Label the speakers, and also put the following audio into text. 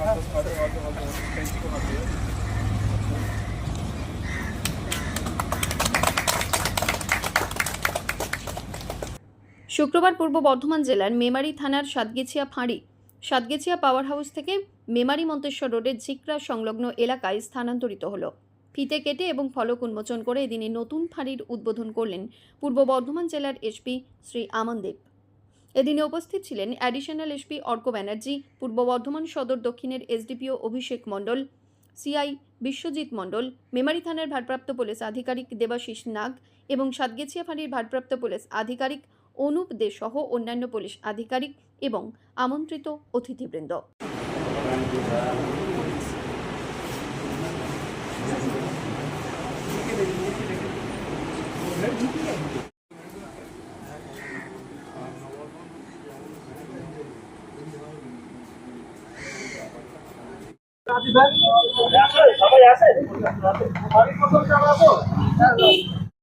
Speaker 1: শুক্রবার পূর্ব বর্ধমান জেলার মেমারি থানার সাতগেছিয়া ফাঁড়ি, সাতগেছিয়া পাওয়ার হাউস থেকে মেমারি মন্তেশ্বর রোডের ঝিকরা সংলগ্ন এলাকায় স্থানান্তরিত হলো। ফিতে কেটে এবং ফলক উন্মোচন করে এদিনে নতুন ফাঁড়ির উদ্বোধন করলেন পূর্ব বর্ধমান জেলার এসপি শ্রী আমনদেব এদিনে উপস্থিত ছিলেন অ্যাডিশনাল এসপি অর্ক ব্যানার্জি, পূর্ব বর্ধমান সদর দক্ষিণের এসডিপিও অভিষেক মণ্ডল সিআই বিশ্বজিৎ মণ্ডল, মেমারি থানার ভারপ্রাপ্ত পুলিশ আধিকারিক দেবাশিস নাগ এবং সাতগেছিয়া ফাঁড়ির ভারপ্রাপ্ত পুলিশ আধিকারিক অনুপ দে সহ অন্যান্য পুলিশ আধিকারিক এবং আমন্ত্রিত অতিথিবৃন্দ।
Speaker 2: সবাই আছে?